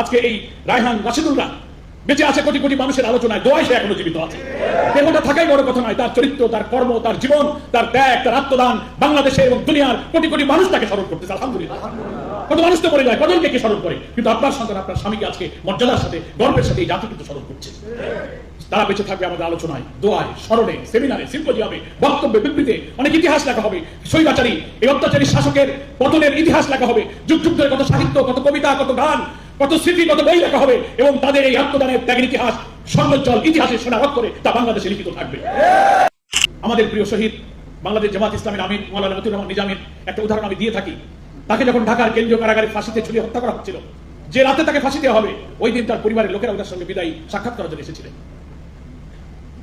আজকে এই রায়হান রাশিদুল্লাহ, বেঁচে আছে কোটি কোটি মানুষের আলোচনায় দোয়াই সে এখনও জীবিত আছে। দেহটা থাকাই বড় কথা নয়, তার চরিত্র, তার কর্ম, তার জীবন, তার ত্যাগ, তার আত্মদান, বাংলাদেশে এবং দুনিয়ার কোটি কোটি মানুষ তাকে স্মরণ করতেছে, আলহামদুলিল্লাহ। কত মানুষ তো মরে যায়, কজনকে কে স্মরণ করে? কিন্তু আপনার সন্তান, আপনার স্বামীকে আজকে মর্যাদার সাথে, গর্বের সাথে এই জাতি কিন্তু স্মরণ করছে। তারা বেঁচে থাকবে আমাদের আলোচনায়, দোয়ায়, স্মরণে, সেমিনারে, সিম্পোজিয়ামে, বক্তব্যে, বিবৃতিতে, অনেক ইতিহাস লেখা হবে। স্বৈরাচারী, এই অত্যাচারী শাসকের পতনের ইতিহাস লেখা হবে। যুগ যুগ ধরে কত সাহিত্য, কত কবিতা, কত গান কত স্মৃতি, কত বই লেখা হবে এবং তাদের এই আত্মদানের ত্যাগের ইতিহাস স্বর্ণোজ্জ্বল ইতিহাসে সোনা করে তা বাংলাদেশে লিখিত থাকবে। আমাদের প্রিয় শহীদ, বাংলাদেশ জামাত ইসলামের আমির মৌলানা মতিউর রহমান নিজামের একটা উদাহরণ আমি দিয়ে থাকি। তাকে যখন ঢাকার কেন্দ্রীয় কারাগারে ফাঁসিতে ঝুলিয়ে হত্যা করা হচ্ছিল, যে রাতে তাকে ফাঁসি দেওয়া হবে, ওই দিন তার পরিবারের লোকেরা ওদের সঙ্গে বিদায়ী সাক্ষাৎ করার জন্য এসেছিলেন।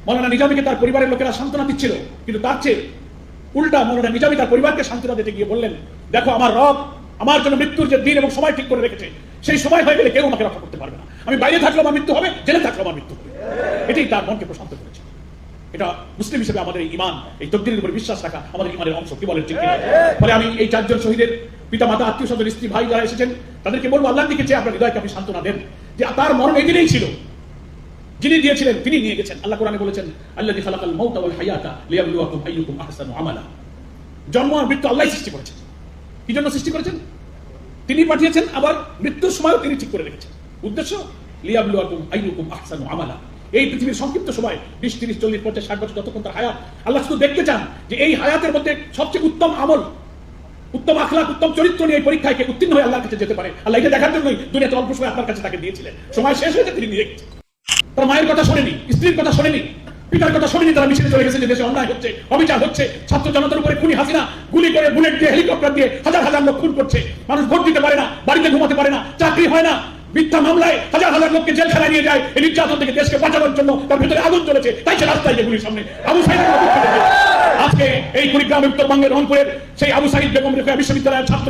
মৌলানা নিজামীকে তার পরিবারের লোকেরা সান্ত্বনা দিচ্ছিল, কিন্তু তার চেয়ে উল্টা মৌলানা নিজামী তার পরিবারকে সান্ত্বনা দিতে গিয়ে বললেন, দেখো, আমার রব আমার জন্য মৃত্যুর যে দিন এবং সময় ঠিক করে রেখেছে সেই সময় হয়ে গেলে কেউ আমাকে রক্ষা করতে পারবে না। আমি বাইরে থাকলেও আমার মৃত্যু হবে, জেলে থাকলেও আমার মৃত্যু হবে। এটাই তার মনকে প্রশান্ত করেছে। এটা মুসলিম হিসেবে আমাদের এই ইমান এই তকদিরের উপর বিশ্বাস রাখা আমাদের ইমানের অংশ, কি বলেন ঠিক? ফলে আমি এই চারজন শহীদের পিতা মাতা আত্মীয় স্বজন, স্ত্রী, ভাই যারা এসেছেন, তাদেরকে বলব আল্লাহ দিকে চেয়ে আপনার হৃদয়কে আপনি সান্ত্বনা দেন। যে তার মরণ এই দিনেই ছিল। যিনি দিয়েছিলেন, তিনি নিয়ে গেছেন। আল্লাহ কোরআনে বলেছেন আল্লাহ খালাকাল মাউতা ওয়াল হায়াতা লিয়াবলুয়াকুম আইয়ুকুম আহসানু আমালা। জন্ম আর মৃত্যু আল্লাহ সৃষ্টি করেছেন। কি জন্য সৃষ্টি করেছেন? তিনি পাঠিয়েছেন, আবার মৃত্যুর সময়ও তিনি ঠিক করে রেখেছেন। উদ্দেশ্য আমালা। এই পৃথিবীর সংক্ষিপ্ত সময়, বিশ, তিরিশ, চল্লিশ, পঞ্চাশ, ষাট বছর যতক্ষণ তার হায়াত, আল্লাহ শুধু দেখতে চান যে এই হায়াতের মধ্যে সবচেয়ে উত্তম আমল, উত্তম আখলাক, উত্তম চরিত্র নিয়ে এই পরীক্ষায় উত্তীর্ণ হয়ে আল্লাহর কাছে যেতে পারে। আল্লাহ এটা দেখার জন্যই দুনিয়াতে অল্প সময় আপনার কাছে তাকে দিয়েছিলেন। সময় শেষ হয়েছে, তিনি নিয়ে তার মায়ের কথা শোনেনি, স্ত্রীর কথা শোনেনি। পিতার কথা শোনেনি, তারা মিছিলে চলে গেছে, যে দেশে অন্যায় হচ্ছে, অবিচার হচ্ছে। ছাত্র জনতার উপরে খুনি হাসিনা, গুলি করে বুলেট দিয়ে হেলিকপ্টার দিয়ে হাজার হাজার লোক খুন করছে। মানুষ ভোট দিতে পারে না, বাড়িতে ঘুমাতে পারে না, চাকরি হয় না। মিথ্যা মামলায় হাজার হাজার লোককে জেলখানায় নিয়ে যায়, এই নির্যাতন থেকে দেশকে বাঁচানোর জন্য তার ভিতরে আগুন চলেছে তাই সে রাস্তায় গুলির সামনে আবু গেছে। আজকে এই কুড়িগ্রাম উত্তরবঙ্গের রংপুরের সেই আবু সাইদ বেগম রেখা বিশ্ববিদ্যালয়ের ছাত্র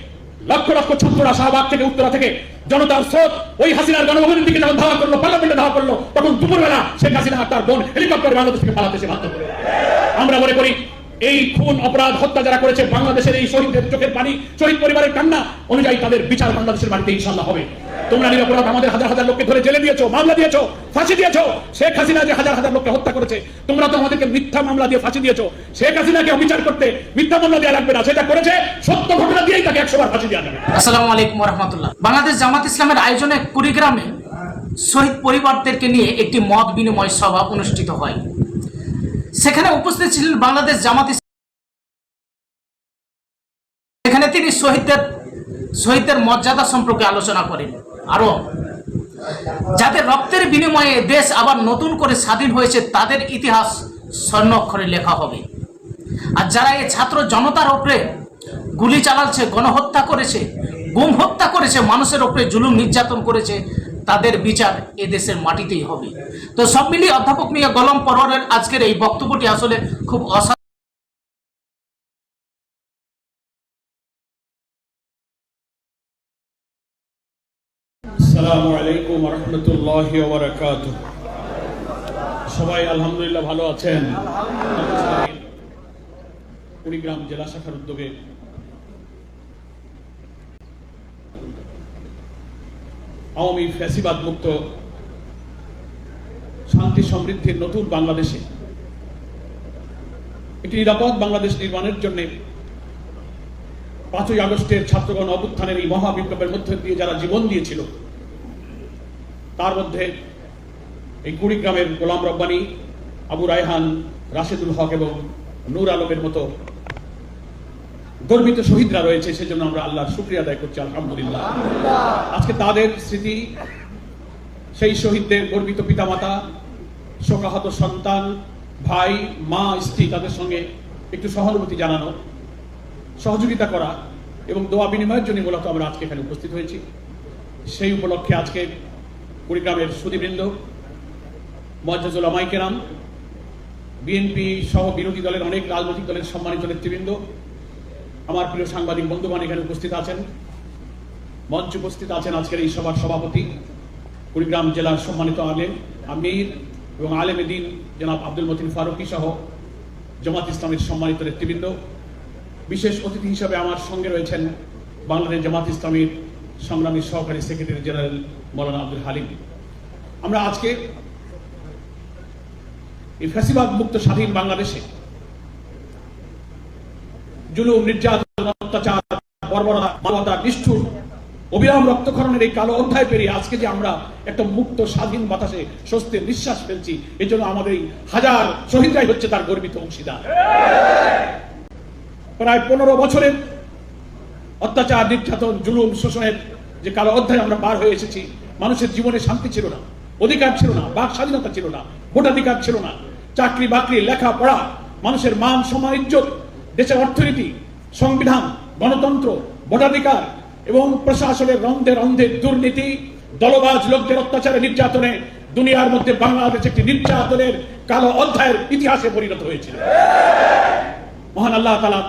লক্ষ লক্ষ ছাত্ররা শাহবাগ থেকে উত্তরা থেকে জনতার স্রোত ওই হাসিনার গণভবনের দিকে যখন ধাওয়া করল, পার্লামেন্টে ধাওয়া করল, তখন দুপুরবেলা শেখ হাসিনা আর তার বোন হেলিকপ্টার বাংলাদেশ থেকে পালাতে সে বাধ্য আমরা মনে করি এই খুন অপরাধ হত্যা যারা করেছে বাংলাদেশের এই শহীদদের চোখের পানি, শহীদ পরিবারের কান্না অনুযায়ী তাদের বিচার বাংলাদেশের বাড়িতে ইনশাল্লাহ হবে। তোমরা নিরপরাধ আমাদের হাজার হাজার লোককে ধরে জেলে দিয়েছ, মামলা দিয়েছ, ফাঁসি দিয়েছ। শেখ হাসিনা যে হাজার হাজার লোককে হত্যা করেছে, তোমরা তো আমাদেরকে মিথ্যা মামলা দিয়ে ফাঁসি দিয়েছ। শেখ হাসিনাকে অবিচার করতে মিথ্যা মামলা দেওয়া লাগবে না সেটা করেছে সত্য ঘটনা দিয়েই তাকে একশো বার ফাঁসি দেওয়া যাবে। আসসালামু আলাইকুম রহমতুল্লাহ বাংলাদেশ জামাত ইসলামের আয়োজনে কুড়িগ্রামে শহীদ পরিবারদেরকে নিয়ে একটি মত বিনিময় সভা অনুষ্ঠিত হয়। সেখানে উপস্থিত ছিলেন বাংলাদেশ জামাত সেখানে তিনি শহীদদের শহীদদের মর্যাদা সম্পর্কে আলোচনা করেন। আরও, যাদের রক্তের বিনিময়ে দেশ আবার নতুন করে স্বাধীন হয়েছে, তাদের ইতিহাস স্বর্ণ অক্ষরে লেখা হবে। আর যারা এই ছাত্র জনতার ওপরে গুলি চালাচ্ছে, গণহত্যা করেছে, গুম হত্যা করেছে, মানুষের ওপরে জুলুম নির্যাতন করেছে তাদের বিচার এ দেশের মাটিতেই হবে। তো সব মিলিয়ে অধ্যাপক মিয়া গলম পরোয়ারের আজকের এই বক্তব্যটি আসলে খুব অসা সবাই আলহামদুলিল্লাহ ভালো আছেন? কুড়িগ্রাম জেলা শাখার উদ্যোগে আওয়ামী ফ্যাসিবাদ মুক্ত, শান্তি সমৃদ্ধির নতুন বাংলাদেশে। একটি নিরাপদ বাংলাদেশ নির্মাণের জন্য পাঁচই আগস্টের ছাত্রগণ অভ্যুত্থানের এই মহা বিপ্লবের মধ্যে দিয়ে যারা জীবন দিয়েছিল, তার মধ্যে এই কুড়িগ্রামের গোলাম রব্বানি, আবু রায়হান, রাশেদুল হক এবং নূর আলমের মতো গর্বিত শহীদরা রয়েছে, সেজন্য আমরা আল্লাহর শুক্রিয়া আদায় করছি, আলহামদুলিল্লাহ। আজকে তাদের স্মৃতি, সেই শহীদদের গর্বিত পিতামাতা, শোকাহত সন্তান, ভাই, মা, স্ত্রী, তাদের সঙ্গে একটু সহানুভূতি জানানো, সহযোগিতা করা এবং দোয়া বিনিময়ের জন্য মূলত আমরা আজকে এখানে উপস্থিত হয়েছি। সেই উপলক্ষে আজকে কুড়িগ্রামের সুদীবৃন্দ, মজ্জাজুল আমাইকেরাম বিএনপি সহ বিরোধী দলের অনেক রাজনৈতিক দলের সম্মানিত নেতৃবৃন্দ আমার প্রিয় সাংবাদিক, বন্ধুগণ, এখানে উপস্থিত আছেন। মঞ্চে উপস্থিত আছেন আজকের এই সভার সভাপতি, কুড়িগ্রাম জেলার সম্মানিত আলেম, আমির এবং আলেম দিন জনাব আব্দুল মতিন ফারুকি সহ জামাত ইসলামের সম্মানিত নেতৃবৃন্দ। বিশেষ অতিথি হিসাবে আমার সঙ্গে রয়েছেন বাংলাদেশ জামাত ইসলামীর সংগ্রামী সহকারী সেক্রেটারি জেনারেল মৌলানা আব্দুল হালিম। আমরা আজকে এই ফ্যাসিবাদ মুক্ত স্বাধীন বাংলাদেশে জুলুম, নির্যাতন, অত্যাচার, বর্বরতা, মানবতা, নিষ্ঠুর, অবিরাম রক্তক্ষরণের এই কালো অধ্যায় পেরিয়ে আজকে যে আমরা একটা মুক্ত, স্বাধীন বাতাসে স্বস্তির নিঃশ্বাস ফেলছি এই জন্য আমাদের এই হাজার শহীদরাই হচ্ছে তার গর্বিত অংশীদার। প্রায় পনেরো বছরের অত্যাচার, নির্যাতন, জুলুম, শোষণের যে কালো অধ্যায় আমরা পার হয়ে এসেছি, মানুষের জীবনে শান্তি ছিল না, অধিকার ছিল না, বাক স্বাধীনতা ছিল না, ভোটাধিকার ছিল না চাকরি বাকরি লেখাপড়া, মানুষের মান, সম্মান, ইজ্জত দেশের অর্থনীতি, সংবিধান, গণতন্ত্র, ভোটাধিকার এবং প্রশাসনের রন্ধে রন্ধে দুর্নীতি, দলবাজ লোকদের অত্যাচারে নির্যাতনে দুনিয়ার মধ্যে বাংলাদেশ একটি নির্যাতনের কালো অধ্যায়ের ইতিহাসে পরিণত হয়েছিল। মহান আল্লাহ তালা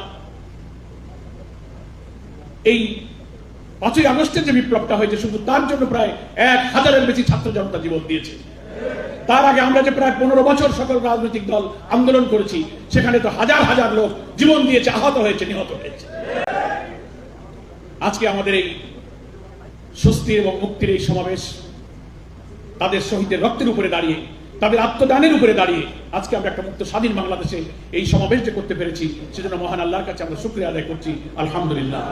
এই পাঁচই আগস্টের যে বিপ্লবটা হয়েছে, শুধু তার জন্য প্রায় এক হাজারের বেশি ছাত্র জনতা জীবন দিয়েছে। তার আগে আমরা যে প্রায় পনেরো বছর সকল রাজনৈতিক দল আন্দোলন করেছি, সেখানে তো হাজার হাজার লোক জীবন দিয়েছে, আহত হয়েছে, নিহত হয়েছে। আজকে আমাদের এই স্বস্তি এবং মুক্তির এই সমাবেশ তাদের শহীদের রক্তের উপরে দাঁড়িয়ে, তাদের আত্মদানের উপরে দাঁড়িয়ে আজকে আমরা একটা মুক্ত স্বাধীন বাংলাদেশে এই সমাবেশ যে করতে পেরেছি, সেজন্য মহান আল্লাহর কাছে আমরা শুক্রিয়া আদায় করছি, আলহামদুলিল্লাহ।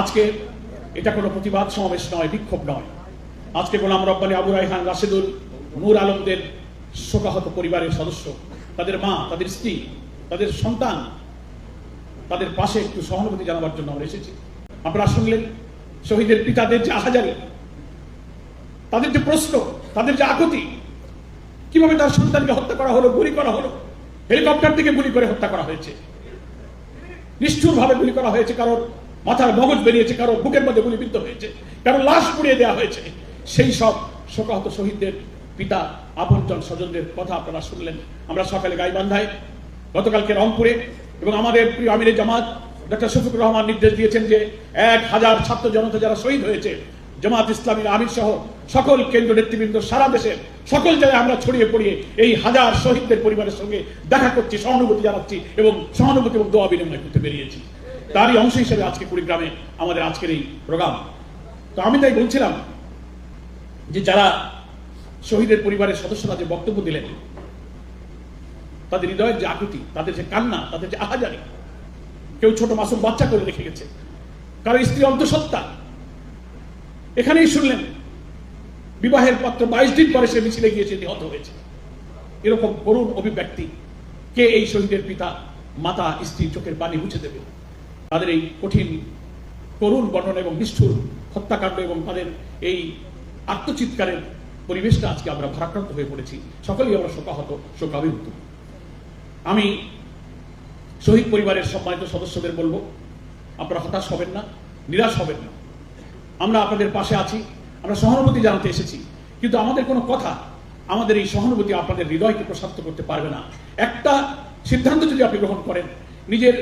আজকে এটা কোনো প্রতিবাদ সমাবেশ নয়, বিক্ষোভ নয়। আজকে গোলাম রব্বানি আবু রাইহান রাশেদুল নূর আলমদের শোকাহত পরিবারের সদস্য, তাদের মা, তাদের স্ত্রী, তাদের সন্তান, তাদের পাশে একটু সহানুভূতি জানাবার জন্য আমরা এসেছি। আপনারা শুনলেন শহীদের পিতাদের যে আহাজারি, তাদের যে প্রশ্ন, তাদের যে আকুতি, কীভাবে তার সন্তানকে হত্যা করা হলো, গুলি করা হলো, হেলিকপ্টার থেকে গুলি করে হত্যা করা হয়েছে। নিষ্ঠুর ভাবে গুলি করা হয়েছে কারোর মাথার মগজ বেরিয়েছে কারোর বুকের মধ্যে গুলিবিদ্ধ হয়েছে কারোর লাশ পুড়িয়ে দেওয়া হয়েছে। সেই সব শোকাহত শহীদদের পিতা, আপনজন স্বজনদের কথা আপনারা শুনলেন। আমরা সকালে গাইবান্ধায়, গতকালকে রংপুরে, এবং আমাদের প্রিয় আমিরের জামাত, ডক্টর শফিকুর রহমান নির্দেশ দিয়েছেন যে এক হাজার ছাত্র জনতা যারা শহীদ হয়েছে, জামাত ইসলামীর আমির সহ সকল কেন্দ্র নেতৃবৃন্দ সারা দেশের সকল জায়গায় আমরা ছড়িয়ে পড়িয়ে এই হাজার শহীদদের পরিবারের সঙ্গে দেখা করছি, সহানুভূতি জানাচ্ছি এবং সহানুভূতি এবং দোয়া বিনিময় করতে বেরিয়েছি। তারই অংশ হিসেবে আজকে কুড়িগ্রামে আমাদের আজকের এই প্রোগ্রাম। তো আমি তাই বলছিলাম যে যারা শহীদের পরিবারের সদস্যরা যে বক্তব্য দিলেন, তাদের হৃদয়ের যে আকুতি, তাদের যে কান্না, তাদের যে আহাজারি, কেউ ছোট মাসুম বাচ্চা করে রেখে গেছে, কারও স্ত্রী অন্তঃসত্ত্বা। এখানেই শুনলেন, বিবাহের পত্র বাইশ দিন পরে সে মিছিলে গিয়েছে নিহত হয়েছে। এরকম করুণ অভিব্যক্তি, কে এই শহীদের পিতা, মাতা, স্ত্রী চোখের পানি মুছে দেবে? তাদের এই কঠিন, করুণ বর্ণনা এবং নিষ্ঠুর হত্যাকাণ্ড এবং তাদের এই আত্মচিৎকারের পরিবেশটা আজকে আমরা ভারাক্রান্ত হয়ে পড়েছি। সকলেই আমরা শোকাহত শোকাভিভূত আমি শহীদ পরিবারের সম্মানিত সদস্যদের বলব, আপনারা হতাশ হবেন না, নিরাশ হবেন না। আমরা আপনাদের পাশে আছি, আমরা সহানুভূতি জানাতে এসেছি, কিন্তু আমাদের কোনো কথা, আমাদের এই সহানুভূতি আপনাদের হৃদয়কে প্রশান্ত করতে পারবে না। একটা সিদ্ধান্ত যদি আপনি গ্রহণ করেন, নিজের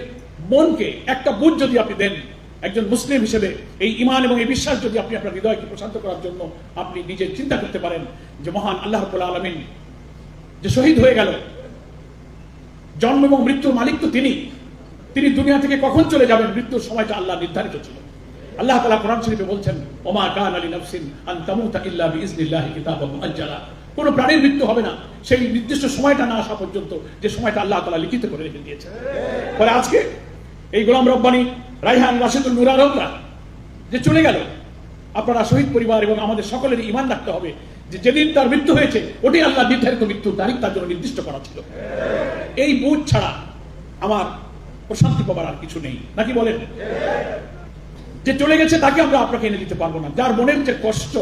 মনকে একটা বুঝ যদি আপনি দেন একজন মুসলিম হিসেবে এই ইমান এবং এই বিশ্বাস যদি আপনি আপনার হৃদয়কে প্রশান্ত করার জন্য আপনি নিজে চিন্তা করতে পারেন যে মহান আল্লাহ আলমিন যে শহীদ হয়ে গেল, জন্ম এবং মৃত্যুর মালিক তো তিনি। তিনি দুনিয়া থেকে কখন চলে যাবেন? মৃত্যুর সময়টা আল্লাহ নির্ধারিত ছিল। আল্লাহ তাআলা কোরআন শরীফে বলছেন, ওমা কান আলী নফসিন আন তামুতা ইল্লা কিতাবাম মুআজ্জালা। কোন প্রাণীর মৃত্যু হবে না। সেই নির্দিষ্ট সময়টা না আসা পর্যন্ত যে সময়টা আল্লাহ তাআলা লিখিত করে রেখে দিয়েছে পরে আজকে এই গোলাম রব্বানি রাইহান রাশিদুল আলমরা যে চলে গেল, আপনারা শহীদ পরিবার এবং আমাদের সকলের ইমান রাখতে হবে যে যেদিন তার মৃত্যু হয়েছে, ওটাই আল্লাহ নির্ধারিত মৃত্যুর তারিখ তার জন্য নির্দিষ্ট করা ছিল। এই বুঝ ছাড়া আমার প্রশান্তি পাবার আর কিছু নেই। নাকি বলেন? যে চলে গেছে, তাকে আমরা আপনাকে এনে দিতে পারব না। যার মনের যে কষ্ট,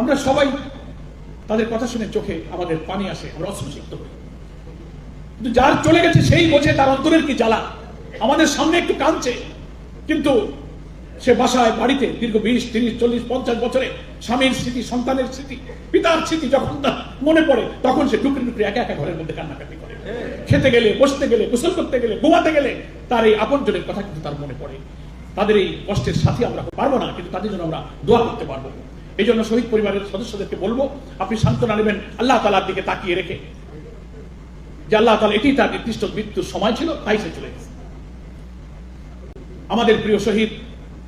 আমরা সবাই তাদের কথা শুনে চোখে আমাদের পানি আসে, আমরা অশ্রুসিক্ত হই। কিন্তু যার চলে গেছে সেই বোঝে তার অন্তরের কি জ্বালা। আমাদের সামনে একটু কাঁদছে। কিন্তু সে বাসায় বাড়িতে দীর্ঘ বিশ, তিরিশ, চল্লিশ, পঞ্চাশ বছরে স্বামীর স্মৃতি, সন্তানের স্মৃতি, পিতার স্মৃতি যখন তার মনে পড়ে, তখন সে টুকরি টুকরি একা একা ঘরের মধ্যে কান্নাকাটি করে। খেতে গেলে, বসতে গেলে, গোসল করতে গেলে, ঘুমাতে গেলে তার এই আপনজনের কথা কিন্তু তার মনে পড়ে। তাদের এই কষ্টের সাথে আমরা পারব না, কিন্তু তাদের জন্য আমরা দোয়া করতে পারব। এই জন্য শহীদ পরিবারের সদস্যদেরকে বলব, আপনি সান্ত্বনা নেবেন, আল্লাহ তালার দিকে তাকিয়ে রেখে। যে আল্লাহ তালা এটি তার নির্দিষ্ট মৃত্যুর সময় ছিল, তাই সে চলে গেছে। আমাদের প্রিয় শহীদ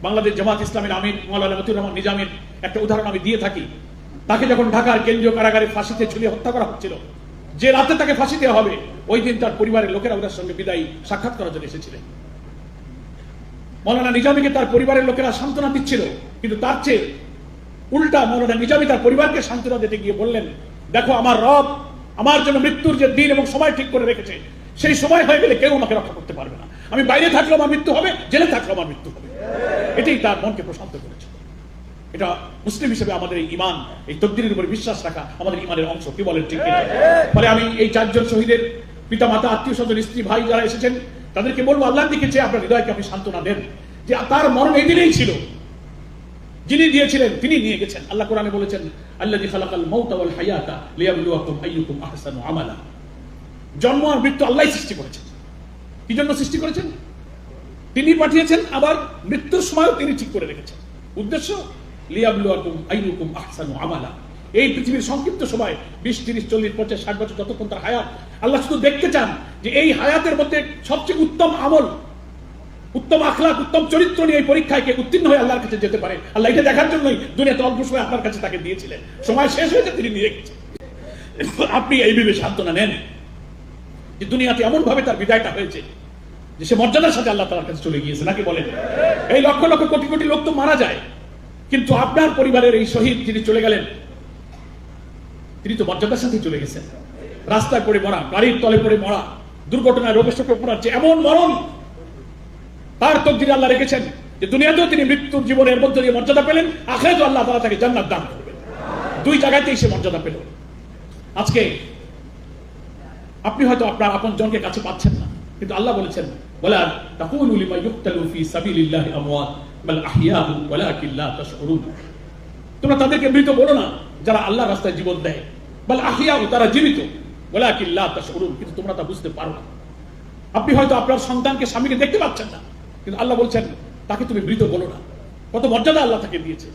বাংলাদেশ জামাত ইসলামের আমির মৌলানা মতিউর রহমান নিজামের একটা উদাহরণ আমি দিয়ে থাকি। তাকে যখন ঢাকার কেন্দ্রীয় কারাগারে ফাঁসিতে ঝুলিয়ে হত্যা করা হচ্ছিল, যে রাতে তাকে ফাঁসি দেওয়া হবে, ওই দিন তার পরিবারের লোকেরা ওদের সঙ্গে বিদায়ী সাক্ষাৎ করার জন্য এসেছিলেন। মৌলানা নিজামীকে তার পরিবারের লোকেরা সান্ত্বনা দিচ্ছিল, কিন্তু তার চেয়ে উল্টা মৌলানা নিজামী তার পরিবারকে সান্ত্বনা দিতে গিয়ে বললেন, দেখো, আমার রব আমার জন্য মৃত্যুর যে দিন এবং সময় ঠিক করে রেখেছে, সেই সময় হয়ে গেলে কেউ আমাকে রক্ষা করতে পারবে না। আমি বাইরে থাকলেও আমার মৃত্যু হবে, জেলে থাকলেও আমার মৃত্যু হবে। এটাই তার মনকে প্রশান্ত করেছে। এটা মুসলিম হিসেবে আমাদের এই ইমান এই তকদিরের উপর বিশ্বাস রাখা আমাদের ইমানের অংশ। কি বলেন ঠিক? ফলে আমি এই চারজন শহীদের পিতা মাতা আত্মীয় স্বজন, স্ত্রী, ভাই যারা এসেছেন, তাদেরকে বলব আল্লাহ দিকে চেয়ে আপনার হৃদয়কে আপনি সান্ত্বনা দেন। যে তার মরণ এই দিনেই ছিল। যিনি দিয়েছিলেন, তিনি নিয়ে গেছেন। আল্লাহ কোরআনে বলেছেন, আল্লাযী খালাকাল মাউতা ওয়াল হায়াতা লিয়াবলুয়াকুম আইয়ুকুম আহসানু আমালা। জন্ম আর মৃত্যু আল্লাহ সৃষ্টি করেছেন। কি জন্য সৃষ্টি করেছেন? তিনি পাঠিয়েছেন, আবার মৃত্যুর সময়ও তিনি ঠিক করে রেখেছেন। উদ্দেশ্য, লিয়াবলুয়াকুম আইয়ুকুম আহসানু আমালা। এই পৃথিবীর সংক্ষিপ্ত সময়, বিশ, তিরিশ, চল্লিশ, পঞ্চাশ, ষাট বছর যতক্ষণ তার হায়াত, আল্লাহ শুধু দেখতে চান যে এই হায়াতের মধ্যে সবচেয়ে উত্তম আমল উত্তম আখলাক, উত্তম চরিত্র নিয়ে এই পরীক্ষায় কে উত্তীর্ণ হয়ে আল্লাহর কাছে যেতে পারে। আল্লাহ এটা দেখার জন্যই দুনিয়াতে অল্প সময় আপনার কাছে তাকে দিয়েছিলেন। সময় শেষ হয়েছে, তিনি নিয়ে গেছেন। আপনি এই ভেবে সান্ত্বনা নেন যে দুনিয়াতে এমন ভাবে তার বিদায়টা হয়েছে যে সে মর্যাদার সাথে আল্লাহ তালার কাছে চলে গিয়েছে। নাকি বলেন? এই লক্ষ লক্ষ কোটি কোটি লোক তো মারা যায়, কিন্তু আপনার পরিবারের এই শহীদ যিনি চলে গেলেন, তিনি তো মর্যাদার সাথে চলে গেছেন। রাস্তায় পড়ে মরা, গাড়ির তলে পড়ে মরা, দুর্ঘটনায় রোগের শোকে পড়াচ্ছে এমন মরণ তার তকদিরে আল্লাহ রেখেছেন যে দুনিয়াতেও তিনি মৃত্যুর জীবনের মধ্য দিয়ে মর্যাদা পেলেন আখেরে তো আল্লাহ তাআলা তাকে জান্নাত দান করবেন। দুই জায়গাতেই সে মর্যাদা পেল। আজকে আপনি হয়তো আপনার আপন জনকে কাছে পাচ্ছেন না, কিন্তু আল্লাহ বলেছেন ওয়ালা তাকুলু লিমা ইউক্তালু ফি সাবিলিল্লাহি আমওয়াত, বাল আহইয়াহু ওয়ালাকিন লা তাশউরুন তোমরা তাদেরকে মৃত বলো না, যারা আল্লাহ রাস্তায় জীবন দেয়। বাল আহইয়াহু তারা জীবিত, ওয়ালাকিন লা তাশউরুন কিন্তু তোমরা তা বুঝতে পারো না। আপনি হয়তো আপনার সন্তানকে, স্বামীকে দেখতে পাচ্ছেন না কিন্তু আল্লাহ বলছেন, তাকে তুমি মৃত বলো না। কত মর্যাদা আল্লাহ তাকে দিয়েছে।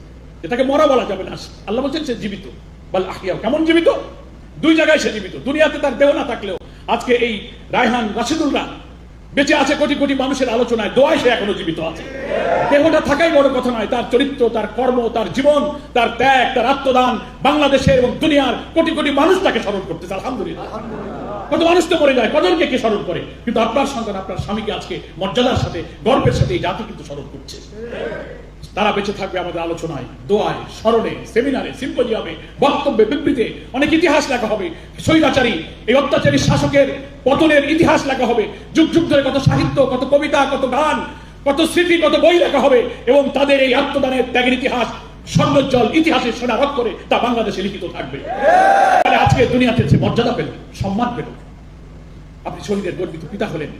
তাকে মরা বলা যাবে না। আল্লাহ বলছেন সে জীবিত। বল আহিয়া কেমন জীবিত? দুই জায়গায় সে জীবিত। দুনিয়াতে তার দেহ না থাকলেও আজকে এই রায়হান রাশিদুল্লাহ বেঁচে আছে কোটি কোটি মানুষের আলোচনায়। দোয়ায় সে এখনও জীবিত আছে। দেহটা থাকাই বড় কথা নয়। তার চরিত্র, তার কর্ম, তার জীবন, তার ত্যাগ, তার আত্মদান বাংলাদেশের এবং দুনিয়ার কোটি কোটি মানুষ তাকে স্মরণ করতেছে। আলহামদুলিল্লাহ। কত মানুষ তো মরে যায়, কজনকে কে স্মরণ করে? কিন্তু আপনার সন্তান, আপনার স্বামীকে আজকে মর্যাদার সাথে, গর্বের সাথে এই জাতি কিন্তু স্মরণ করছে। তারা বেঁচে থাকবে আমাদের আলোচনায়, দোয়ায়, স্মরণে, সেমিনারে, সিম্পোজিয়ামে, বক্তব্যে বিবৃতে অনেক ইতিহাস লেখা হবে, স্বৈরাচারী, এই অত্যাচারী শাসকের পতনের ইতিহাস লেখা হবে। যুগ যুগ ধরে কত সাহিত্য, কত কবিতা, কত গান, কত স্মৃতি, কত বই লেখা হবে, এবং তাদের এই আত্মদানের ত্যাগের ইতিহাস স্বর্ণোজ্জ্বল ইতিহাসের সোনা করে তা বাংলাদেশে লিখিত থাকবে। আজকে দুনিয়াতে সে মর্যাদা পেল, সম্মান পেল, আপনি শহীদের গর্বিত পিতা হলেন।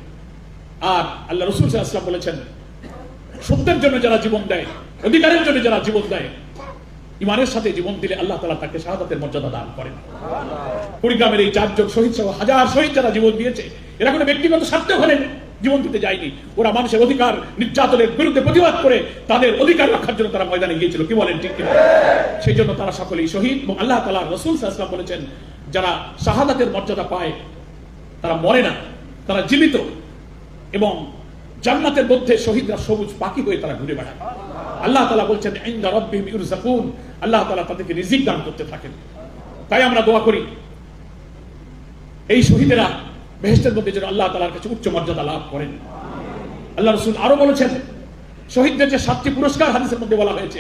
আর আল্লাহ রসুল সাল্লাম বলেছেন, সত্যের জন্য যারা জীবন দেয়, অধিকারের জন্য যারা জীবন দেয়, ইমানের সাথে জীবন দিলে আল্লাহ তালা তাকে শাহাদাতের মর্যাদা দান করেন। কুড়িগ্রামের এই চারজন শহীদ সহ হাজার শহীদ যারা জীবন দিয়েছে, এরা কোনো ব্যক্তিগত স্বার্থ ওখানে জীবন দিতে যায়নি। ওরা মানুষের অধিকার নির্যাতনের বিরুদ্ধে প্রতিবাদ করে তাদের অধিকার রক্ষার জন্য তারা ময়দানে গিয়েছিল। কি বলেন ঠিক কিনা? সেই জন্য তারা সকলেই শহীদ এবং আল্লাহ তালা রসুল সাহা বলেছেন, যারা শাহাদাতের মর্যাদা পায়, তারা মরে না, তারা জীবিত এবং জান্নাতের মধ্যে শহীদরা সবুজ পাখি হয়ে তারা ঘুরে বেড়ায়। আল্লাহ তালা বলছেন, ইনদা রাব্বিহিম ইউরযাকুন আল্লাহ তালা তাদেরকে রিজিক দান করতে থাকেন। তাই আমরা দোয়া করি, এই শহীদেরা বেহেশতের মধ্যে যেন আল্লাহ তালার কাছে উচ্চ মর্যাদা লাভ করেন। আল্লাহ রসুল আরও বলেছেন, শহীদদের যে সাতটি পুরস্কার হাদিসের মধ্যে বলা হয়েছে,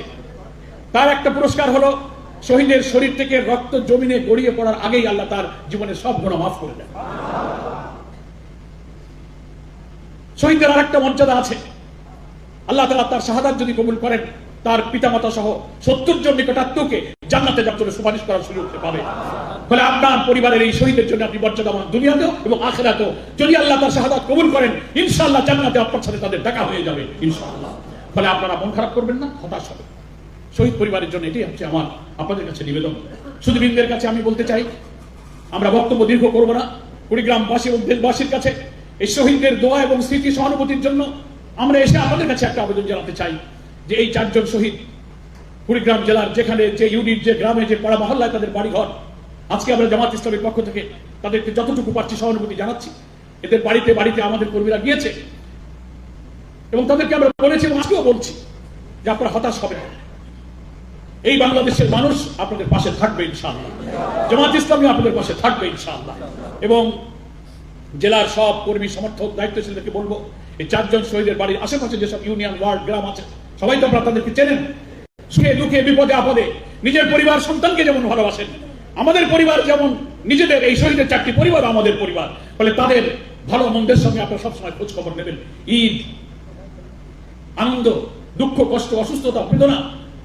তার একটা পুরস্কার হলো শহীদের শরীর থেকে রক্ত জমিনে গড়িয়ে পড়ার আগেই আল্লাহ তার জীবনে সব গুণা মাফ করে দেন। শহীদদের আর একটা মর্যাদা আছে। আল্লাহ তালা তার শাহাদাত যদি কবুল করেন তার পিতামাতা সহ সত্তর জন নিকটাত্মকে জান্নাতে জন্য সুপারিশ করার সুযোগ পাবে। ফলে আপনার পরিবারের এই শহীদের জন্য আপনি মর্যাদাবান দুনিয়াতেও এবং আখেরাতেও। যদি আল্লাহ তার শাহাদাত কবুল করেন, ইনশাআল্লাহ জান্নাতে আপনার সাথে তাদের দেখা হয়ে যাবে, ইনশাআল্লাহ। ফলে আপনারা মন খারাপ করবেন না, হতাশ হবে শহীদ পরিবারের জন্য এটি হচ্ছে আমার, আপনাদের কাছে নিবেদন। সুদীবৃন্দের কাছে আমি বলতে চাই, আমরা বক্তব্য দীর্ঘ করব না। কুড়িগ্রামবাসী এবং দেশবাসীর কাছে এই শহীদদের দোয়া এবং স্মৃতি সহানুভূতির জন্য আমরা এসে আপনাদের কাছে একটা আবেদন জানাতে চাই। যে এই চারজন শহীদ কুড়িগ্রাম জেলার যেখানে যে ইউনিট, যে গ্রামে, যে পাড়া মহল্লায় তাদের বাড়িঘর, আজকে আমরা জামাত ইসলামের পক্ষ থেকে তাদেরকে যতটুকু পারছি সহানুভূতি জানাচ্ছি। এদের বাড়িতে বাড়িতে আমাদের কর্মীরা গিয়েছে এবং তাদেরকে আমরা বলেছি এবং আজকেও বলছি যে আপনারা হতাশ হবে না। এই বাংলাদেশের মানুষ আপনাদের পাশে থাকবে ইনশাআল্লাহ। জামাত ইসলামী আপনাদের পাশে থাকবে ইনশাআল্লাহ। এবং জেলার সব কর্মী, সমর্থক, দায়িত্বশীলদেরকে বলব, এই চারজন শহীদের বাড়ির আশেপাশে যেসব ইউনিয়ন, ওয়ার্ড, গ্রাম আছে সবাই তো আপনারা তাদেরকে চেনেন। সুখে দুঃখে বিপদে আপদে। নিজের পরিবার সন্তানকে যেমন ভালোবাসেন আমাদের পরিবার যেমন নিজেদের এই শহীদের চারটি পরিবার আমাদের পরিবার। ফলে তাদের ভালো মন্দের সঙ্গে আপনারা সবসময় খোঁজ খবর নেবেন। ঈদ আনন্দ দুঃখ কষ্ট অসুস্থতা বেদনা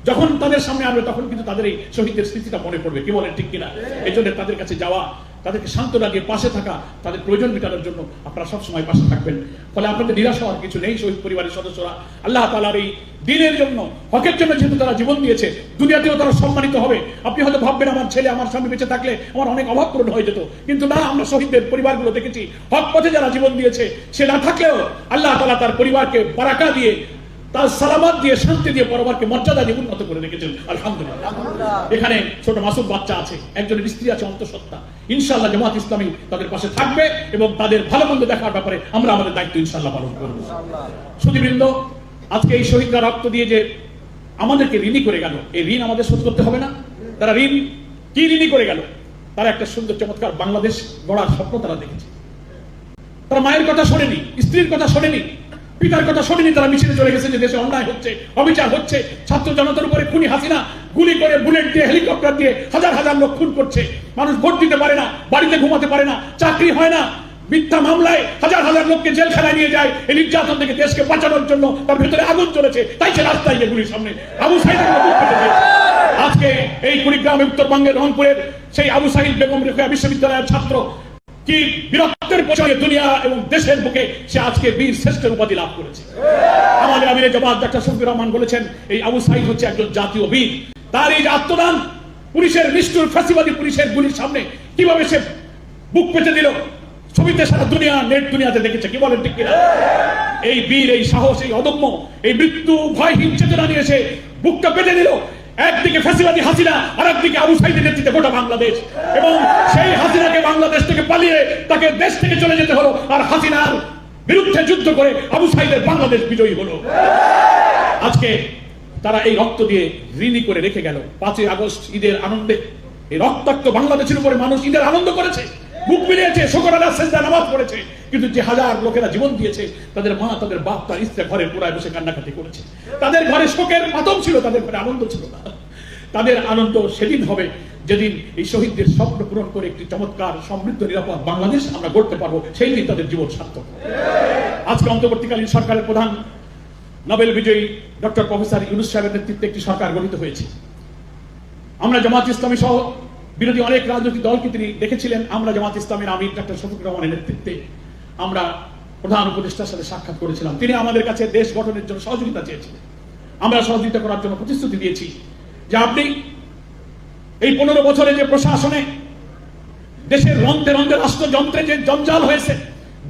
যখন তাদের সামনে আসবে তখন কিন্তু তাদের এই শহীদদের স্মৃতিটা মনে পড়বে। কি বলেন ঠিক কিনা? এই জন্য তাদের কাছে যাওয়া তাদেরকে সান্ত্বনা দিয়ে পাশে থাকা, তাদের প্রয়োজন মেটানোর জন্য আপনারা সবসময় পাশে থাকবেন। ফলে আপনাদের নিরাশ হওয়ার কিছু নেই শহীদ পরিবারের সদস্যরা। আল্লাহ তালার এই দিনের জন্য, হকের জন্য যেহেতু তারা জীবন দিয়েছে, দুনিয়াতেও তারা সম্মানিত হবে। আপনি হয়তো ভাববেন, আমার ছেলে, আমার স্বামী বেঁচে থাকলে আমার অনেক অভাব পূরণ হয়ে যেত। কিন্তু না, আমরা শহীদদের পরিবারগুলো দেখেছি। হক পথে যারা জীবন দিয়েছে, সে না থাকলেও আল্লাহ তালা তার পরিবারকে বারাকা দিয়ে তার সালামাত দিয়ে শান্তি দিয়ে পরবারকে মর্যাদা দিয়ে উন্নত করে রেখেছেন। আলহামদুলিল্লাহ। এখানে ছোট মাসুম বাচ্চা আছে একজনের স্ত্রী আছে অন্তঃসত্ত্বা। ইনশাআল্লাহ জামাত ইসলামী তাদের পাশে থাকবে এবং তাদের ভালো মন্দ দেখার ব্যাপারে আমরা আমাদের দায়িত্ব ইনশাআল্লাহ পালন করব। সুদীবৃন্দ আজকে এই শহীদরা রক্ত দিয়ে যে আমাদেরকে ঋণী করে গেল এই ঋণ আমাদের শোধ করতে হবে না। তারা ঋণ কি ঋণী করে গেল? তারা একটা সুন্দর চমৎকার বাংলাদেশ গড়ার স্বপ্ন তারা দেখেছে। তারা মায়ের কথা শোনেনি স্ত্রীর কথা শোনেনি পিতার কথা শোনেনি, তারা মিছিলে চলে গেছে যে দেশে অন্যায় হচ্ছে, অবিচার হচ্ছে। ছাত্র জনতার উপরে খুনি হাসিনা গুলি করে বুলেট দিয়ে, হেলিকপ্টার দিয়ে হাজার হাজার লোক খুন করছে। মানুষ ভোট দিতে পারে না, বাড়িতে ঘুমাতে পারে না, চাকরি হয় না। মিথ্যা মামলায় হাজার হাজার লোককে জেলখানায় নিয়ে যায়। এই নির্যাতন থেকে দেশকে বাঁচানোর জন্য তার ভেতরে আগুন চলেছে। তাই সে রাস্তায় গিয়ে গুলির সামনে আবু সাইদের। আজকে এই কুড়িগ্রাম, উত্তরবঙ্গের রংপুরের সেই আবু সাহিদ বেগম রেখা বিশ্ববিদ্যালয়ের ছাত্র। কি বীরত্বের পছন্দে দুনিয়া এবং দেশের বুকে সে আজকে বীর শ্রেষ্ঠের উপাধি লাভ করেছে। আমাদের আমিরের জবাব ডাক্তার শফিউর রহমান বলেছেন, এই আবু সাইদ হচ্ছে একজন জাতীয় বীর। তার এই আত্মদান, পুলিশের নিষ্ঠুর ফাঁসিবাদী পুলিশের গুলির সামনে কীভাবে সে বুক পেতে দিল, ছবিতে সারা দুনিয়া, নেট দুনিয়াতে দেখেছে, কি বলেন ঠিক কিনা? এই বীর, এই সাহস, এই অদম্য, এই মৃত্যু ভয়হীন চেতনা নিয়ে এসে বুকটা পেতে দিল। একদিকে ফ্যাসিবাদী হাসিনা আর একদিকে আবু সাইদের নেতৃত্বে গোটা বাংলাদেশ। এবং সেই হাসিনাকে বাংলাদেশ থেকে পালিয়ে তাকে দেশ থেকে চলে যেতে হলো। আর হাসিনার বিরুদ্ধে যুদ্ধ করে আবু সাইদের বাংলাদেশ বিজয়ী হলো। আজকে তারা এই রক্ত দিয়ে ঋণী করে রেখে গেল। পাঁচই আগস্ট ঈদের আনন্দে। এই রক্তাক্ত বাংলাদেশের উপরে মানুষ ঈদের আনন্দ করেছে। বুক মিলিয়েছে, শোকর আদার সেজদা নামাজ পড়েছে। কিন্তু যে হাজার লোকেরা জীবন দিয়েছে, তাদের মা, তাদের বাপ, তার স্ত্রী ঘরে পুরায় বসে কান্নাকাটি করেছে। তাদের ঘরে শোকের মাতম ছিল, তাদের ঘরে আনন্দ ছিল না। তাদের আনন্দ সেদিন হবে যেদিন এই শহীদদের স্বপ্ন পূরণ করে একটি চমৎকার, সমৃদ্ধ, নিরাপদ বাংলাদেশ আমরা গড়তে পারব। সেই দিন তাদের জীবন সার্থক। আজকে অন্তর্বর্তীকালীন সরকারের প্রধান নোবেল বিজয়ী ডক্টর প্রফেসর ইউনুস সাহেবের নেতৃত্বে একটি সরকার গঠিত হয়েছে। আমরা জামাত ইসলামী সহ বিরোধী অনেক রাজনৈতিক দলকে তিনি দেখেছিলেন। আমরা জামাত ইসলামের আমির ডক্টর শফিক রহমানের নেতৃত্বে আমরা প্রধান উপদেষ্টার সাথে সাক্ষাৎ করেছিলাম। তিনি আমাদের কাছে দেশ গঠনের জন্য সহযোগিতা চেয়েছিলেন। আমরা সহযোগিতা করার জন্য প্রতিশ্রুতি দিয়েছি যে আপনি এই পনেরো বছরে যে প্রশাসনে দেশের রন্ধ্রে রন্ধ্রে রাষ্ট্রযন্ত্রে যে জঞ্জাল হয়েছে,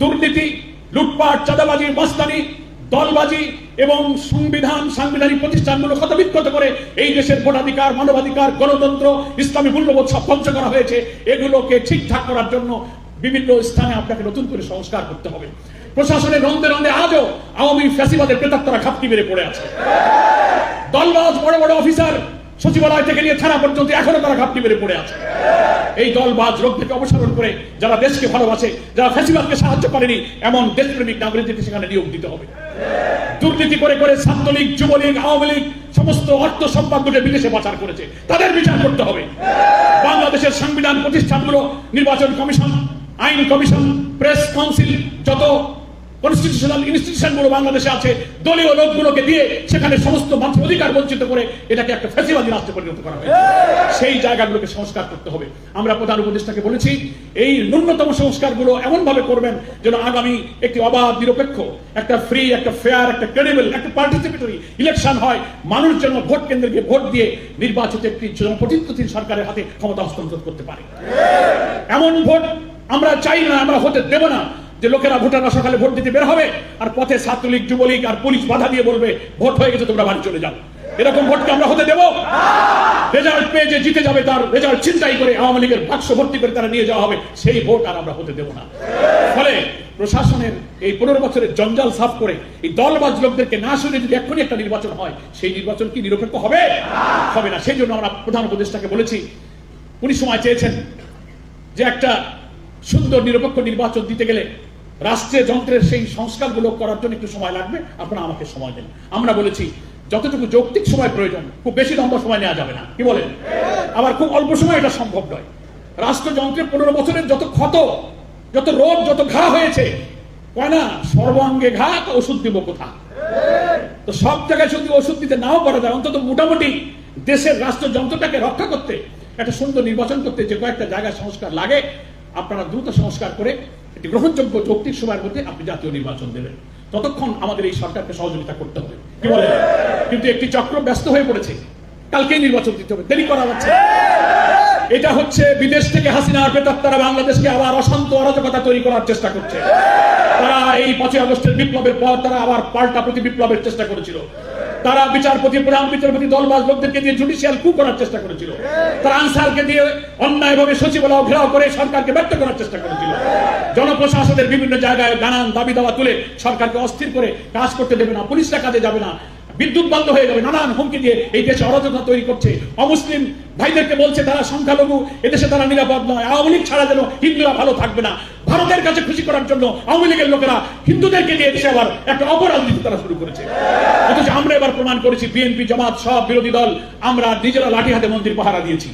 দুর্নীতি, লুটপাট, চাঁদাবাজি, মাস্তানি, দলবাজি এবং সংবিধান, সাংবিধানিক প্রতিষ্ঠানগুলো ক্ষতবিক্ষত করে এই দেশের ভোটাধিকার, মানবাধিকার, গণতন্ত্র, ইসলামী মূল্যবোধ সব ধ্বংস করা হয়েছে। এগুলোকে ঠিকঠাক করার জন্য বিভিন্ন স্থানে আপনাকে নতুন করে সংস্কার করতে হবে। প্রশাসনের রন্ধে রন্ধে আজও আওয়ামী ফ্যাসিবাদের প্রেতাত্মারা খাপটি বেড়ে পড়ে আছে। দলবাজ বড় বড় অফিসার সচিবালয় থেকে নিয়ে থানা পর্যন্ত এখনও তারা ঘাপটি মেরে পড়ে আছে। এই দলবাজ রোগ থেকে অপসারণ করে যারা দেশকে ভালোবাসে, যারা ফ্যাসিবাদকে সাহায্য করেনি, এমন দেশপ্রেমিক নাগরিকদের সেখানে নিয়োগ দিতে হবে। দুর্নীতি করে করে ছাত্রলীগ, যুবলীগ, আওয়ামী লীগ, সমস্ত অর্থ সম্পদ দুটো বিদেশে পাচার করেছে। তাদের বিচার করতে হবে। বাংলাদেশের সংবিধান প্রতিষ্ঠানগুলো, নির্বাচন কমিশন, আইন কমিশন, প্রেস কাউন্সিল, যত কনস্টিটিউশনাল ইনস্টিটিউশনগুলো বাংলাদেশে আছে, দলীয় লোকগুলোকে দিয়ে সেখানে সমস্ত মানুষের অধিকার বঞ্চিত করে এটাকে একটা ফ্যাসিবাদী রাষ্ট্রে পরিণত করা হয়েছে। সেই জায়গাগুলোকে সংস্কার করতে হবে। আমরা প্রধান উপদেষ্টাকে বলেছি, এই ন্যূনতম সংস্কারগুলো এমন ভাবে করবেন যেন আগামী একটি অবাধ, নিরপেক্ষ, একটা ফ্রি একটা ফেয়ার একটা ক্রেডিবল একটা পার্টিসিপেটরি ইলেকশন হয়। মানুষ যেন ভোট কেন্দ্রে গিয়ে ভোট দিয়ে নির্বাচিত একটি জনপ্রতিনিধি সরকারের হাতে ক্ষমতা হস্তান্তর করতে পারে। এমন ভোট আমরা চাই না, আমরা হতে দেব না। যে লোকেরা ভোটাররা সকালে ভোট দিতে বের হবে, আর পথে ছাত্রলীগ, যুবলীগ আর পুলিশ বাধা দিয়ে বলবে, ভোট হয়ে গেছে, তোমরা বাড়ি চলে যাও। এরকম ভোটকে আমরা হতে দেব? রেজাল্ট পেয়ে যে জিতে যাবে, তার রেজাল্ট চিন্তাই করে আওয়ামী লীগের বাক্স ভর্তি করে তারা নিয়ে যাওয়া হবে, সেই ভোট আর আমরা হতে দেব না। ফলে প্রশাসনের এই পনেরো বছরের জঞ্জাল সাফ করে এই দলবাজ লোকদেরকে না শুনে যদি এক্ষুনি একটা নির্বাচন হয়, সেই নির্বাচন কি নিরপেক্ষ হবে? হবে না। সেই জন্য আমরা প্রধান উপদেষ্টাকে বলেছি, উনি সময় চেয়েছেন যে একটা সুন্দর নিরপেক্ষ নির্বাচন দিতে গেলে রাষ্ট্রীয় যন্ত্রের সেই সংস্কারগুলো করার জন্য একটু সময় লাগবে, আপনারা আমাকে সময় দেন। আমরা বলেছি, যতটুকু যৌক্তিক সময় প্রয়োজন, খুব বেশি লম্বা সময় নেওয়া যাবে না। কি বলেন? আবার খুব অল্প সময় এটা সম্ভব নয়। রাষ্ট্রযন্ত্রের পনেরো বছরের যত ক্ষত, যত রোগ, যত ঘা হয়েছে, কয় না, সর্বাঙ্গে ঘা ওষুধ দিব কোথা? তো সব জায়গায় যদি ওষুধ দিতে নাও পারা যায় অন্তত মোটামুটি দেশের রাষ্ট্রযন্ত্রটাকে রক্ষা করতে, একটা সুন্দর নির্বাচন করতে যে কয়েকটা জায়গায় সংস্কার লাগে, আপনারা দ্রুত সংস্কার করে একটি গ্রহণযোগ্য যৌক্তিক সময়ের মধ্যে আপনি জাতীয় নির্বাচন দেবেন। ততক্ষণ আমাদের এই সরকারকে সহযোগিতা করতে হবে। কি বলে? কিন্তু একটি চক্র ব্যস্ত হয়ে পড়েছে। কালকেই নির্বাচন দিতে হবে। দেরি করা যাচ্ছে এটা হচ্ছে বিদেশ থেকে হাসিনার প্রেতাত্মারা বাংলাদেশকে আবার অশান্ত অরাজকতা তৈরি করার চেষ্টা করছে। তারা এই পাঁচই আগস্টের বিপ্লবের পর তারা আবার পাল্টা প্রতি বিপ্লবের চেষ্টা করেছিল। তারা বিচারপতি, প্রধান বিচারপতি, দলবাজ লোকদেরকে দিয়ে জুডিশিয়াল কু করার চেষ্টা করেছিল। তারা আনসারকে দিয়ে অন্যায়ভাবে সচিবালয় ঘেরাও করে সরকারকে ব্যর্থ করার চেষ্টা করেছিল। জনপ্রশাসনের বিভিন্ন জায়গায় নানান দাবি দাওয়া তুলে সরকারকে অস্থির করে কাজ করতে দেবে না, পুলিশরা কাজে যাবে না, বিদ্যুৎ বন্ধ হয়ে যাবে, নানান হুমকি দিয়ে এই দেশে অরাজকতা তৈরি করছে। অমুসলিম ভাইদেরকে বলছে, তারা সংখ্যালঘু, এদেশে তারা নিরাপদ নয়, আওয়ামী লীগ ছাড়া যেন হিন্দুরা ভালো থাকবে না। ভারতের কাছে খুশি করার জন্য আওয়ামী লীগের লোকেরা হিন্দুদেরকে নিয়ে দেশে আবার একটা অপরাজনীতি তারা শুরু করেছে। অথচ আমরা এবার প্রমাণ করেছি বিএনপি জামাত, সব বিরোধী দল, আমরা নিজেরা লাঠি হাতে মন্দির পাহারা দিয়েছি।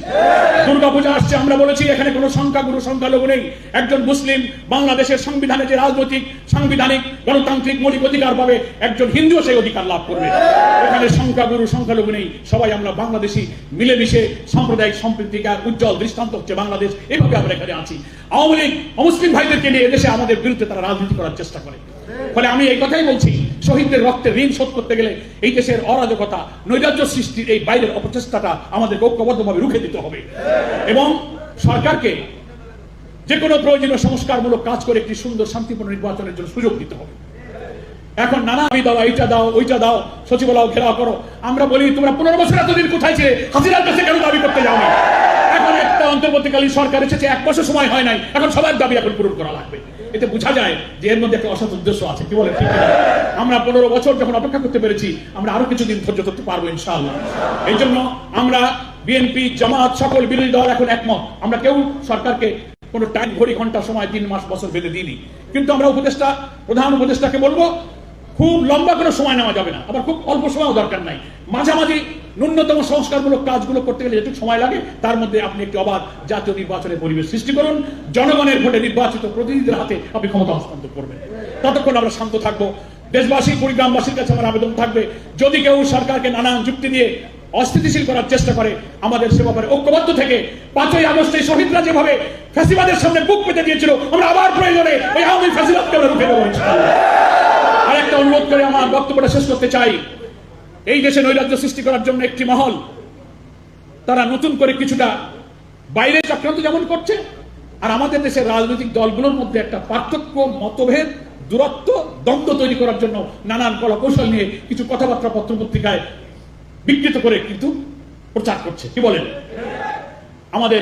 দুর্গাপূজা আসছে, আমরা বলেছি, এখানে কোনো সংখ্যাগুরু, সংখ্যালঘু নেই। একজন মুসলিম বাংলাদেশের সংবিধানে যে রাজনৈতিক, সাংবিধানিক, গণতান্ত্রিক, মৌলিক অধিকার পাবে, একজন হিন্দুও সেই অধিকার লাভ করবে। এখানে সংখ্যাগুরু, সংখ্যালঘু নেই। সবাই আমরা বাংলাদেশি, মিলেমিশে, সাম্প্রদায়িক সম্প্রীতিকার উজ্জ্বল দৃষ্টান্ত হচ্ছে বাংলাদেশ। এভাবে আমরা এখানে আছি। আওয়ামী লীগ অমুসলিম ভাইদেরকে নিয়ে এদেশে আমাদের বিরুদ্ধে তারা রাজনীতি করার চেষ্টা করে। ফলে আমি এই কথাই বলছি, শহীদদের রক্তের ঋণ শোধ করতে গেলে এই দেশের অরাজকতা, নৈরাজ্য সৃষ্টির এই বাইরের অপচেষ্টাটা আমাদের ঐক্যবদ্ধভাবে রুখে দিতে হবে। এবং সরকারকে যে কোনো প্রয়োজনীয় সংস্কারমূলক কাজ করে একটি সুন্দর শান্তিপূর্ণ নির্বাচনের জন্য সুযোগ দিতে হবে। এখন নানা আমি দাও, এইটা দাও, ওইটা দাও, সচিবালয় ঘেরাও করো। আমরা বলি, তোমরা পনেরো বছর এতদিন কোথায় ছিলে? হাজিরার কাছে কেন দাবি করতে এখন একটা অন্তর্বর্তীকালীন সরকার এসেছে, এক বছর সময় হয় নাই। এখন সবার দাবি এখন পূরণ করা লাগবে। এতে বোঝা যায় যে এর মধ্যে একটা অসৎ উদ্দেশ্য আছে। কি বলে আমরা পনেরো বছর যখন অপেক্ষা করতে পেরেছি, আমরা আরও কিছুদিন ধৈর্য ধরতে পারব, ইনশাআল্লাহ। এই জন্য আমরা বিএনপি, জামাত, সকল বিরোধী দল এখন একমত। আমরা কেউ সরকারকে কোনো টাইম ঘড়ি, ঘণ্টা, সময়, তিন মাস, বছর বেঁধে দিইনি। কিন্তু আমরা উপদেষ্টা, প্রধান উপদেষ্টাকে বলব খুব লম্বা কোনো সময় নেওয়া যাবে না। আবার খুব অল্প সময়ও দরকার নাই। মাঝামাঝি ন্যূনতম সংস্কারমূলক কাজগুলো করতে গেলে যেটুকু সময় লাগে, তার মধ্যে আপনি একটি অবাধ জাতীয় নির্বাচনের পরিবেশ সৃষ্টি করুন। জনগণের ভোটে নির্বাচিত প্রতিনিধিদের হাতে আপনি ক্ষমতা হস্তান্তর করবেন। ততক্ষণ আমরা শান্ত থাকব। দেশবাসী, কুড়িগ্রামবাসীর কাছে আমার আবেদন থাকবে, যদি কেউ সরকারকে নানান যুক্তি দিয়ে অস্থিতিশীল করার চেষ্টা করে, আমাদের সে ব্যাপারে ঐক্যবদ্ধ থেকে পাঁচই আগস্টে শহীদরা যেভাবে ফ্যাসিবাদের সামনে বুক পেতে দিয়েছিল, আমরা আবার প্রয়োজনে ওই আওয়ামী ফ্যাসিবাদকে আমরা রুখে দেবো ইনশাআল্লাহ। আরেকটা অনুরোধ করে আমার বক্তব্যটা শেষ করতে চাই এই দেশে নৈরাজ্য সৃষ্টি করার জন্য একটি মহল, তারা নতুন করে কিছুটা বাইরে চক্রান্ত যেমন করছে, আর আমাদের দেশের রাজনৈতিক দলগুলোর মধ্যে একটা পার্থক্য, মতভেদ দূরত্ব, দ্বন্দ্ব তৈরি করার জন্য নানান কলা কৌশল নিয়ে কিছু কথাবার্তা পত্র পত্রিকায় বিকৃত করে কিন্তু প্রচার করছে। কি বলেন? আমাদের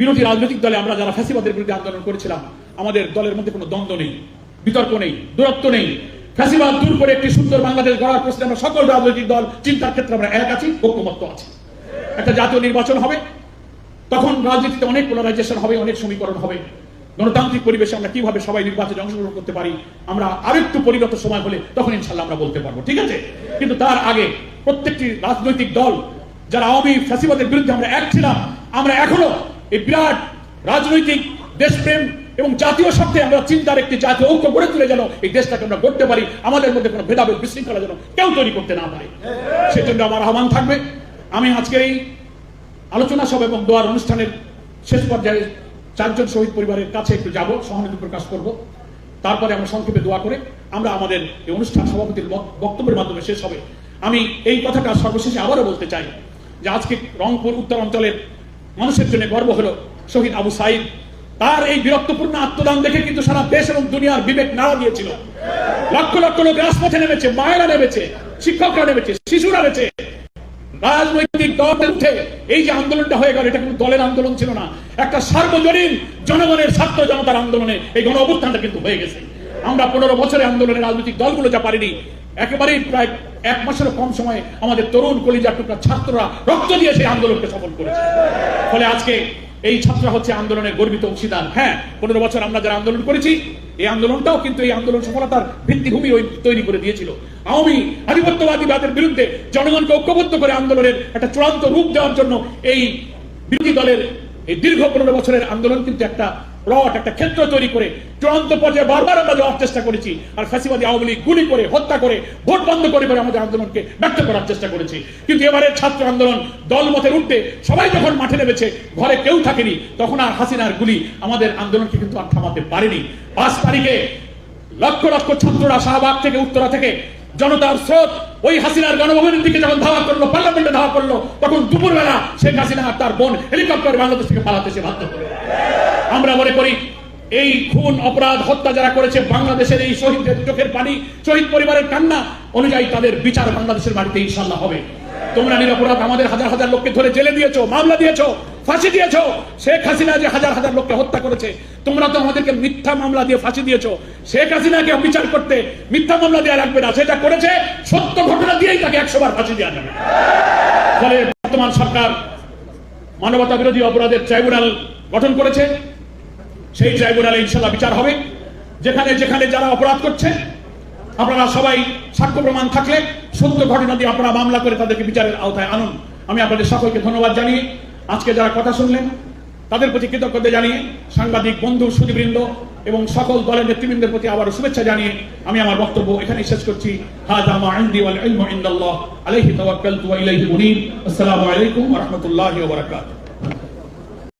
বিরোধী রাজনৈতিক দলে আমরা যারা ফ্যাসিবাদের বিরুদ্ধে আন্দোলন করেছিলাম, আমাদের দলের মধ্যে কোনো দ্বন্দ্ব নেই, বিতর্ক নেই, দূরত্ব নেই। ফ্যাসিবাদ দূর করে একটি সুন্দর বাংলাদেশ গড়ার প্রশ্নে আমরা সকল রাজনৈতিক দল, চিন্তার ক্ষেত্রে আমরা এক আছি ঐক্যমত্য আছি। একটা জাতীয় নির্বাচন হবে, তখন রাজনীতিতে অনেক পোলারাইজেশন হবে, অনেক সমীকরণ হবে। গণতান্ত্রিক পরিবেশে আমরা কীভাবে সবাই নির্বাচনে অংশগ্রহণ করতে পারি, আমরা আরেকটু পরিণত সময় হলে তখন ইনশাল্লাহ আমরা বলতে পারব, ঠিক আছে? কিন্তু তার আগে প্রত্যেকটি রাজনৈতিক দল, যারা আওয়ামী ফ্যাসিবাদের বিরুদ্ধে আমরা এক ছিলাম, আমরা এখনও এই বিরাট রাজনৈতিক দেশপ্রেম এবং জাতীয় স্বার্থে আমরা চিন্তার একটি জাতীয় ঐক্য গড়ে তুলে যেন এই দেশটাকে আমরা গড়তে পারি, আমাদের মধ্যে কোনো ভেদাভেদ, বিশৃঙ্খলা যেন কেউ তৈরি করতে না পারে। সেজন্য আমার আহ্বান থাকবে, আমি আজকের এই আলোচনা সভা এবং দোয়ার অনুষ্ঠানের শেষ পর্যায়ে চারজন শহীদ পরিবারের কাছে একটু যাব, সহানুভূতি প্রকাশ করব। তারপরে আমরা সংক্ষেপে দোয়া করে আমরা আমাদের এই অনুষ্ঠান সভাপতির বক্তব্যের মাধ্যমে শেষ হবে। আমি এই কথাটা সর্বশেষে আবারও বলতে চাই যে আজকে রংপুর উত্তর অঞ্চলের মানুষের জন্য গর্ব হলো শহীদ আবু সাইদ। তার এই বিরক্তপূর্ণ আত্মদান দেখে কিন্তু সারা দেশ এবং দুনিয়ার বিবেক নাড়া দিয়েছিল। লক্ষ লক্ষ লোক রাজপথে নেমেছে, মায়েরা নেমেছে, শিক্ষকরা নেমেছে, শিশুরা নেমেছে। রাজনৈতিক দল উঠে এই যে আন্দোলনটা হয়ে গেল, এটা কিন্তু দলের আন্দোলন ছিল না। একটা সার্বজনীন জনগণের ছাত্র জনতার আন্দোলনে এই গণ অবস্থানটা কিন্তু হয়ে গেছে। আমরা পনেরো বছরের আন্দোলনে রাজনৈতিক দলগুলো যা পারিনি, একেবারেই প্রায় এক মাসের কম সময়ে আমাদের তরুণ কলিজা টুকরা ছাত্ররা রক্ত দিয়ে সেই আন্দোলনকে সফল করেছে। ফলে আজকে এই ছাত্র হচ্ছে আন্দোলনের গর্বিত অংশীদার। হ্যাঁ পনেরো বছর আমরা যারা আন্দোলন করেছি, এই আন্দোলনটাও কিন্তু এই আন্দোলন সফলতার ভিত্তিভূমি তৈরি করে দিয়েছিল। আওয়ামী আধিপত্যবাদীবাদের বিরুদ্ধে জনগণকে ঐক্যবদ্ধ করে আন্দোলনের একটা চূড়ান্ত রূপ দেওয়ার জন্য এই বিরোধী দলের এই দীর্ঘ পনেরো বছরের আন্দোলন কিন্তু একটা প্লট একটা ক্ষেত্র তৈরি করে চূড়ান্ত পর্যায়ে বারবার আমরা যাওয়ার চেষ্টা করেছি। আর ফাঁসিবাদী আওয়ামী লীগ গুলি করে, হত্যা করে, ভোট বন্ধ করে করে আমাদের আন্দোলনকে ব্যক্ত করার চেষ্টা করেছি। কিন্তু এবারের ছাত্র আন্দোলন দল মতের উঠতে সবাই যখন মাঠে নেমেছে, ঘরে কেউ থাকেনি, তখন আর হাসিনার গুলি আমাদের আন্দোলনকে কিন্তু আর থামাতে পারেনি। পাঁচ তারিখে লক্ষ লক্ষ ছাত্ররা শাহবাগ থেকে, উত্তরা থেকে জনতার স্রোত ওই হাসিনার গণভবনের দিকে যখন ধাওয়া করল, পার্লামেন্টে ধাওয়া করল, তখন দুপুরবেলা শেখ হাসিনা আর তার বোন হেলিকপ্টার বাংলাদেশ থেকে পালাতে সে বাধ্য হলো। আমরা মনে করি এই খুন অপরাধ হত্যা যারা করেছে বাংলাদেশের এই শহীদদের চোখের পানি, শহীদ পরিবারের কান্না অনুযায়ী তাদের বিচার বাংলাদেশের বাড়িতে ইনশাল্লাহ হবে। তোমরা নিরপরাধ আমাদের হাজার হাজার লোককে ধরে জেলে দিয়েছ, মামলা দিয়েছ, ফাঁসি দিয়েছ। শেখ হাসিনা যে হাজার হাজার লোককে হত্যা করেছে, তোমরা তো আমাদেরকে মিথ্যা মামলা দিয়ে ফাঁসি দিয়েছ। শেখ হাসিনাকে বিচার করতে মিথ্যা মামলা দেওয়া লাগবে না সেটা করেছে সত্য ঘটনা দিয়েই তাকে একশো বার ফাঁসি দেওয়া যাবে। ফলে বর্তমান সরকার মানবতা বিরোধী অপরাধের ট্রাইব্যুনাল গঠন করেছে। সেই ট্রাইব্যুনালে ইনশাল্লাহ বিচার হবে। যেখানে যেখানে যারা অপরাধ করছে, আপনারা সবাই সাক্ষ্য প্রমাণ থাকলে সত্য ঘটনা দিয়ে আপনারা মামলা করে তাদেরকে বিচারের আওতায় আনুন। আমি আপনাদের সকলকে ধন্যবাদ জানিয়ে আজকে যারা কথা শুনলেন, তাদের প্রতি কৃতজ্ঞতা জানিয়ে সাংবাদিক, বন্ধু সুদীবৃন্দ এবং সকল দলের নেতৃবৃন্দের প্রতি আবার শুভেচ্ছা জানিয়ে আমি আমার বক্তব্য এখানেই শেষ করছি। হাযা মা আসসালামু আলাইকুম